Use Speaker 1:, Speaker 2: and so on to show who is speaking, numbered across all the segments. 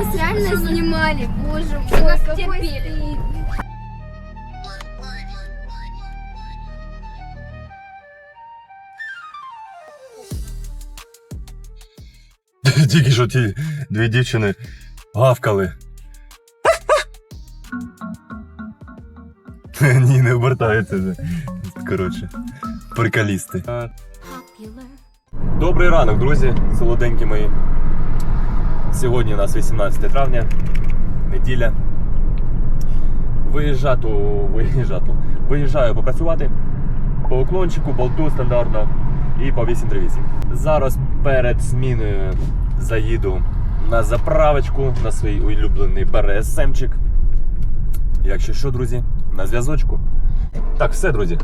Speaker 1: нас реально снимали, боже мой,
Speaker 2: нас
Speaker 1: какой стыд.
Speaker 3: Тільки що ті дві дівчини гавкали. Ні, не обертаються вже. Коротше, приколісти. Добрий ранок, друзі, солоденькі мої. Сьогодні у нас 18 травня, неділя. Виїжджати, виїжджати. Виїжджаю попрацювати по уклончику, болту стандартно і по 838. Зараз перед зміною заїду на заправочку на свій улюблений БРСМчик. Якщо що, друзі, на зв'язочку. Так, все, друзі.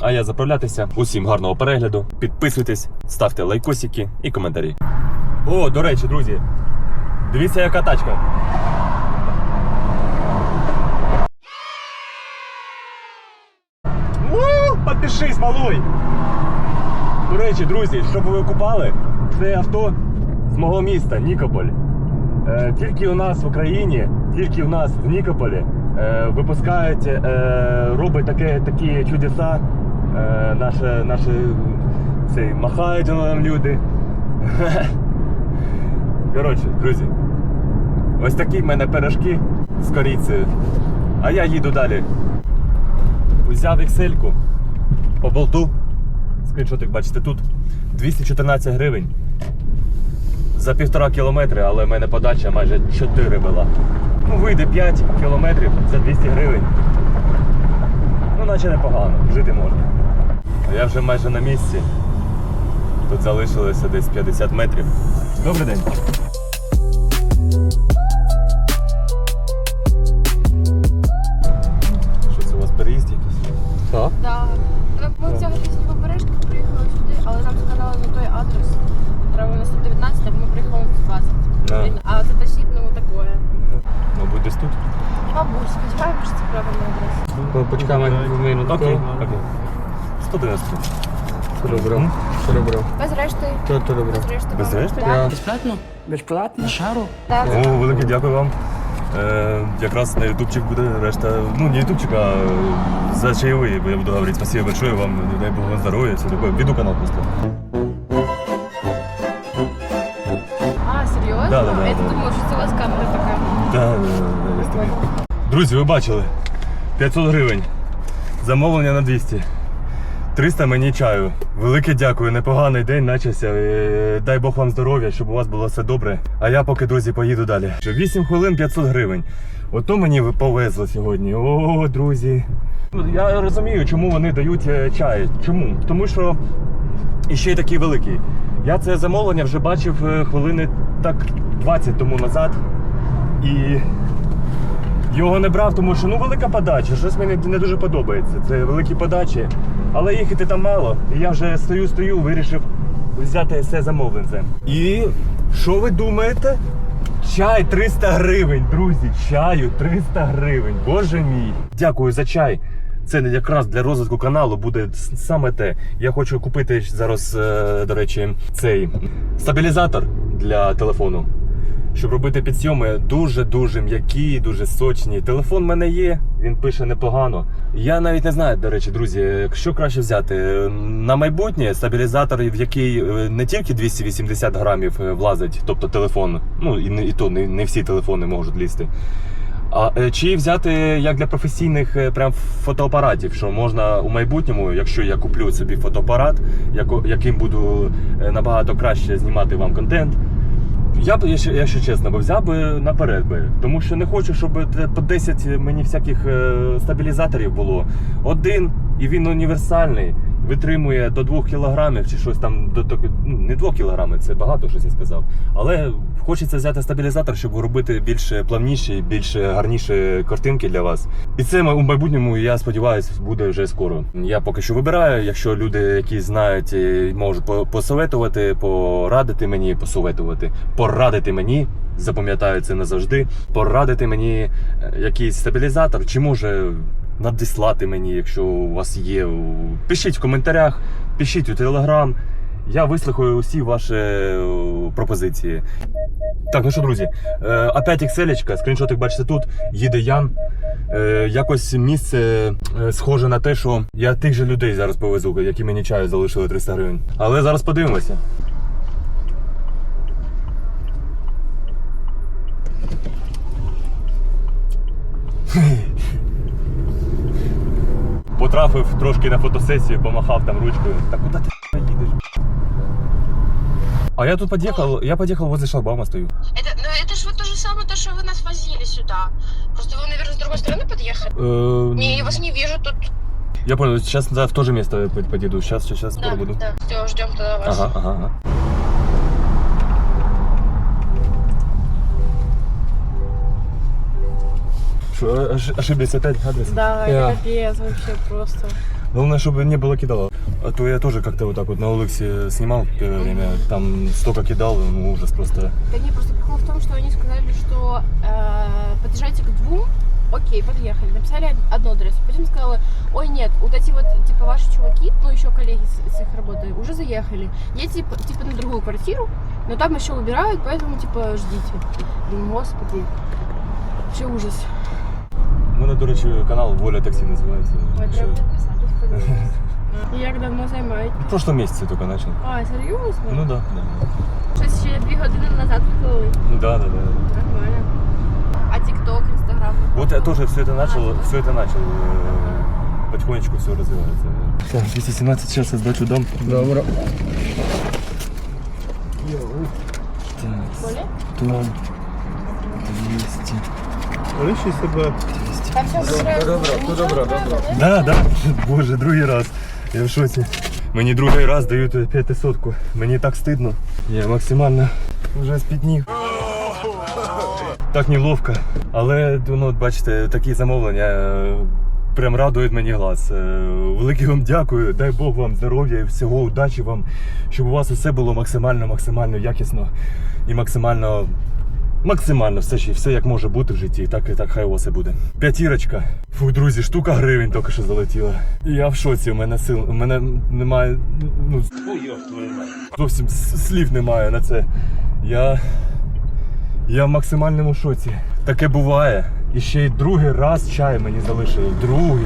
Speaker 3: А я заправлятися. Усім гарного перегляду. Підписуйтесь, ставте лайкосики і коментарі. О, до речі, друзі. Дивіться, яка тачка. Підпишись, малой! До речі, друзі, щоб ви купали, це авто з мого міста Нікополь. Е, тільки у нас в Україні, тільки у нас в Нікополі е, випускають, е, робить таке, такі чудеса. Е, наші, наші цей, махають нам люди. Коротше, друзі, ось такі в мене пирожки з корицею. А я їду далі. Взяв Excel-ку по болту. Скріншотик бачите тут. 214 гривень. За півтора кілометри, але в мене подача майже 4 була. Ну, вийде 5 кілометрів за 200 гривень. Ну, наче непогано, жити можна. А я вже майже на місці. Тут залишилося десь 50 метрів. Добрий день.
Speaker 4: Почекаємо минутку.
Speaker 3: Окей, окей. 190.
Speaker 4: Все добре. Все добре.
Speaker 2: Без решти.
Speaker 4: Все добре.
Speaker 2: Без решти. Так.
Speaker 4: Безплатно? Безплатно? Шару?
Speaker 2: Так.
Speaker 3: О, велике дякую вам. Е, якраз на ютубчик буде решта. Ну, не ютубчик, а за бо я буду говорити. Спасибо большое вам, дай Бог вам здоров'я, все таке. Веду канал просто.
Speaker 2: А, серйозно?
Speaker 3: Да, да, да,
Speaker 2: Я
Speaker 3: да.
Speaker 2: думала, що це у вас камера така.
Speaker 3: Да, да, да, десь таке. Друзі, ви бачили. 500 гривень. Замовлення на 200. 300 мені чаю. Велике дякую, непоганий день начався. Е, Дай Бог вам здоров'я, щоб у вас було все добре. А я поки, друзі, поїду далі. 8 хвилин 500 гривень. Ото мені повезло сьогодні. О, друзі. Я розумію, чому вони дають е, чай. Чому? Тому що і ще й такий великий. Я це замовлення вже бачив е, хвилини так 20 тому назад. І його не брав, тому що ну велика подача. Щось мені не дуже подобається. Це великі подачі. Але їхати там мало. І я вже стою, стою, вирішив взяти все замовленце. І що ви думаєте? Чай 300 гривень, друзі. Чаю 300 гривень. Боже мій. Дякую за чай. Це якраз для розвитку каналу буде саме те. Я хочу купити зараз, е, до речі, цей стабілізатор для телефону щоб робити підсйоми дуже-дуже м'які, дуже сочні. Телефон в мене є, він пише непогано. Я навіть не знаю, до речі, друзі, що краще взяти. На майбутнє стабілізатор, в який е, не тільки 280 грамів е, влазить, тобто телефон, ну і, і то не, не всі телефони можуть лізти. А е, чи взяти як для професійних е, прям фотоапаратів, що можна у майбутньому, якщо я куплю собі фотоапарат, яким буду е, набагато краще знімати вам контент. Я б, якщо, чесно, бо взяв би наперед би. Тому що не хочу, щоб те- по 10 мені всяких е, стабілізаторів було. Один, і він універсальний, витримує до 2 кілограмів чи щось там до ну, не 2 кілограмів, це багато щось я сказав. Але хочеться взяти стабілізатор, щоб робити більш плавніші, більш гарніші картинки для вас. І це у майбутньому, я сподіваюся, буде вже скоро. Я поки що вибираю. Якщо люди, які знають, можуть посоветувати, порадити мені, посоветувати, порадити мені. Запам'ятаю це назавжди. Порадити мені е, якийсь стабілізатор, чи може надіслати мені, якщо у вас є. Пишіть в коментарях, пишіть у телеграм. Я вислухаю усі ваші е, пропозиції. Так, ну що, друзі, е, опять Excel, скріншотик бачите тут, їде Ян. Е, якось місце схоже на те, що я тих же людей зараз повезу, які мені чаю залишили 300 гривень. Але зараз подивимося. Потрафив трошки на фотосесію, помахав там ручкою. Та куди ти їдеш? А я тут подъехал, я подъехал возле шлагбаума стою.
Speaker 2: Это, ну, это же вот то же самое, то, что вы нас возили сюда. Просто вы, наверное, с другой стороны подъехали.
Speaker 3: Э,
Speaker 2: Не, я вас не вижу тут.
Speaker 3: Я понял, сейчас да, в то же место по- подъеду. Сейчас, сейчас, сейчас скоро буду.
Speaker 2: да. Все, ждем тогда вас.
Speaker 3: Ага, ага, ага. Что, ош- ошиблись опять адрес?
Speaker 2: Да,
Speaker 4: Я.
Speaker 2: это капец вообще просто.
Speaker 3: Главное, чтобы не было кидало. А то я тоже как-то вот так вот на улице снимал первое время. Там столько кидал, ну ужас просто.
Speaker 2: Да не, просто прикол в том, что они сказали, что э, подъезжайте к двум. Окей, подъехали. Написали одну адрес. Потом сказала, ой, нет, вот эти вот, типа, ваши чуваки, ну, еще коллеги с, с их работы, уже заехали. Едете, типа, типа, на другую квартиру, но там еще убирают, поэтому, типа, ждите. Думаю, господи, вообще ужас.
Speaker 3: У мене, до речі, канал Воля таксі називається.
Speaker 2: Ой,
Speaker 3: Що-
Speaker 2: треба підписатись, подивитись. І як давно займаєте?
Speaker 3: В прошлом месяце только начал.
Speaker 2: А, серйозно?
Speaker 3: Ну да, да.
Speaker 2: Щось ще дві години назад виклали.
Speaker 3: Ну да, да, да.
Speaker 2: Нормально. А TikTok, Instagram?
Speaker 3: Вот я тоже все это начал, все это начал. э, Потихонечку все развивается. Так, 217, сейчас я сдачу дам.
Speaker 4: Добре.
Speaker 2: Коля?
Speaker 3: Дом. 200.
Speaker 5: Лиши себе.
Speaker 2: Там все добре.
Speaker 4: добре, добре, добре.
Speaker 3: Да, да. Боже, другий раз. Я в шоці. Мені другий раз дають п'ятисотку. Мені так стидно. Я максимально вже спітнів. Так неловко. Але ну, от бачите, такі замовлення е, прям радують мені глаз. Е, Велике вам дякую. Дай Бог вам здоров'я і всього удачі вам, щоб у вас усе було максимально, максимально якісно і максимально. Максимально все, ще- все як може бути в житті, так і так хай у вас і буде. П'ятірочка. Фу, друзі, штука гривень тільки що залетіла. Я в шоці, у мене сил, у мене немає. Ну, зовсім слів немає на це. Я. Я в максимальному шоці. Таке буває. І ще й другий раз чай мені залишили. Другий.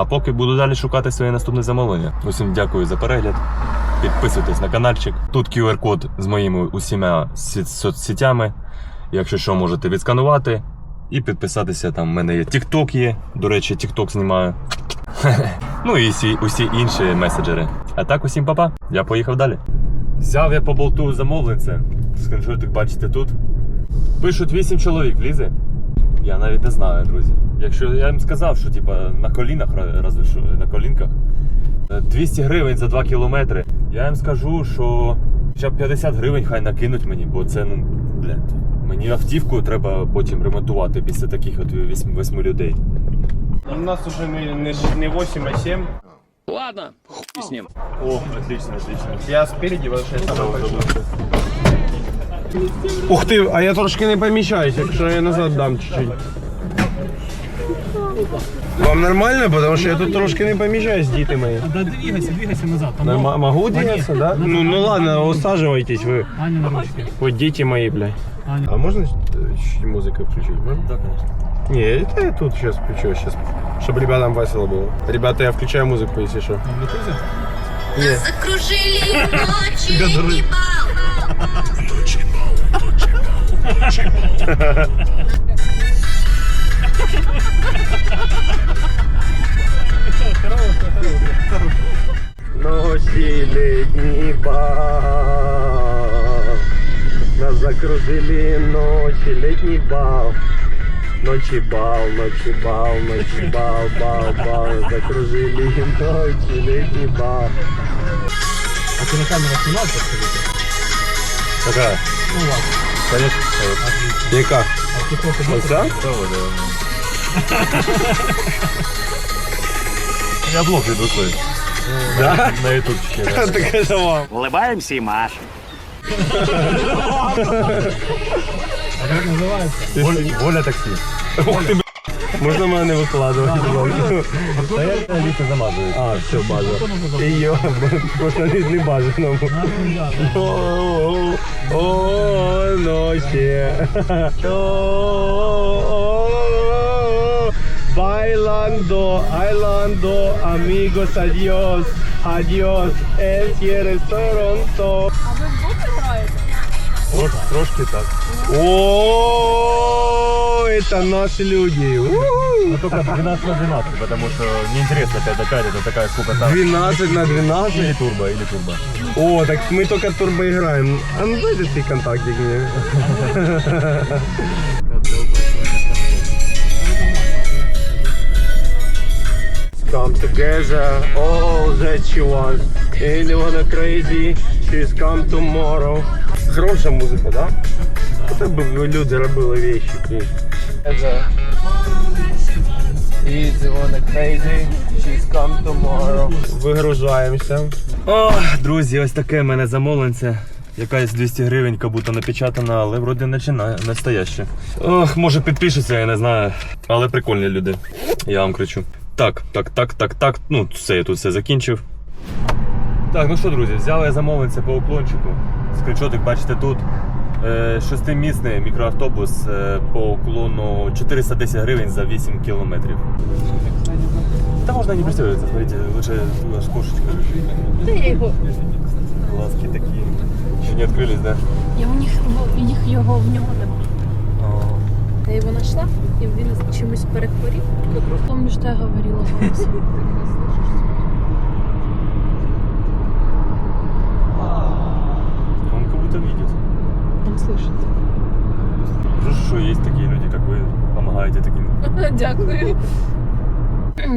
Speaker 3: А поки буду далі шукати своє наступне замовлення. Усім дякую за перегляд. Підписуйтесь на каналчик. Тут QR-код з моїми усіма соцсетями. Якщо що, можете відсканувати і підписатися. Там в мене є TikTok є. До речі, TikTok знімаю. ну і всі, усі інші меседжери. А так, усім папа. Я поїхав далі. Взяв я по болту замовленце. Скріншотик бачите тут. Пишуть 8 чоловік, влізе. Я навіть не знаю, друзі. Якщо я їм сказав, що типа на колінах разве що на колінках. е, 200 гривень за 2 кілометри. Я їм скажу, що хоча б 50 гривень хай накинуть мені, бо це ну блядь, мені автівку треба потім ремонтувати після таких от 8, 8 людей.
Speaker 5: У нас уже не, не, не 8, а 7.
Speaker 4: Ладно, хуй з ним.
Speaker 3: О, отлично, отлично.
Speaker 5: Я спереди, я самый большой. Ух ти, а я трошки не поміщаюсь, якщо я назад дам чуть-чуть. Вам нормально? Потому що я тут трошки не поміщаюсь, діти мої.
Speaker 6: Да двигайся, двигайся назад. Там
Speaker 5: Норма- могу двигаться, да? Ну, ну ладно, усаживайтесь вы.
Speaker 6: Аня на ручке.
Speaker 5: Вот дети мои, блядь.
Speaker 6: Аня.
Speaker 5: А можно э, чуть-чуть музыку включить? Можно?
Speaker 3: Так, конечно.
Speaker 5: Не, это я тут сейчас включу, сейчас, чтобы ребятам весело было. Ребята, я включаю музыку, если что.
Speaker 6: На блютузе?
Speaker 1: Закружили ночи летний бал.
Speaker 5: Ночи летний бал Нас закружили ночи летний бал Ночи бал, ночи бал, ночи бал, бал, бал Закружили ночи летний бал
Speaker 6: А ты на камеру снимал, так скажите?
Speaker 3: Какая?
Speaker 6: Ну ладно.
Speaker 3: Конечно.
Speaker 5: Яка?
Speaker 6: А ты плохо был?
Speaker 5: Оця?
Speaker 3: Я блог веду свой.
Speaker 5: Да?
Speaker 3: На ютубчике. да.
Speaker 5: Так это вам.
Speaker 6: А
Speaker 7: Улыбаемся и машем.
Speaker 6: как называется?
Speaker 3: Воля, воля такси.
Speaker 5: Ух ты, Можна мене не викладувати. будь ласка?
Speaker 3: Та я літо замазую.
Speaker 5: А, все, база. І йо, просто не, не бажано. О, о, ночі. О, Bailando, bailando, amigos, adiós, adiós, el cierre Toronto.
Speaker 3: Трош, трошки так.
Speaker 5: О, это наши люди. У-у.
Speaker 3: Ну только 12 на 12, потому что неинтересно 5 на 5, это такая сколько там.
Speaker 5: 12 на 12.
Speaker 3: Или турбо, или турбо.
Speaker 5: О, так мы только турбо играем. А ну дайте ты контактик мне. Come together, all that she wants. Anyone crazy, she's come tomorrow. Хороша музика, да? Це б люди робили вещи. Easy wanna crazy, she's come tomorrow. Вигружаємося.
Speaker 3: О, друзі, ось таке в мене замовленце. Якась 200 гривень, будто напечатана, але вроді начина, настояще. Ох, може підпишуться, я не знаю. Але прикольні люди. Я вам кричу. Так, так, так, так, так. Ну, все, я тут все закінчив. Так, ну що, друзі, взяли я замовленце по уклончику. Скріншотик бачите тут. Е, Шестимісний мікроавтобус е, по уклону 410 гривень за 8 кілометрів. Та можна не представляться, смотрите, лучше аж кошечка.
Speaker 2: Та я його.
Speaker 3: Глазки такі. Ще не відкрились, да?
Speaker 2: Я у них їх його в нього нема. Я його знайшла, і він чимось перехворів. Помню, що я говорила голосом.
Speaker 3: помогаете таким.
Speaker 2: Дякую.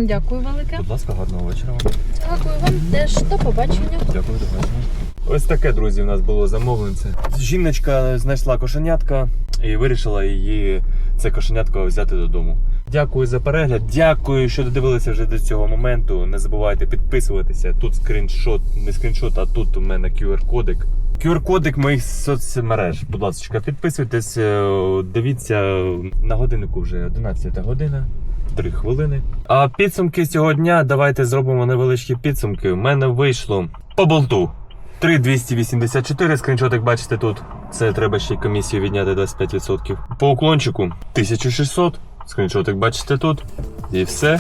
Speaker 2: Дякую велике.
Speaker 3: Будь ласка, гарного вечора вам.
Speaker 2: Дякую вам теж. До побачення.
Speaker 3: Дякую, до побачення. Ось таке, друзі, у нас було замовленце. Жіночка знайшла кошенятка і вирішила її це кошенятко взяти додому. Дякую за перегляд. Дякую, що додивилися вже до цього моменту. Не забувайте підписуватися. Тут скріншот, не скріншот, а тут у мене QR-кодик. QR-кодик моїх соцмереж. Будь ласка, підписуйтесь, е, дивіться на годиннику вже 11 година. 3 хвилини. А підсумки цього дня давайте зробимо невеличкі підсумки. У мене вийшло по болту 3284, скріншотик бачите тут. Це треба ще й комісію відняти 25%. По уклончику 1600, скріншотик бачите тут. І все.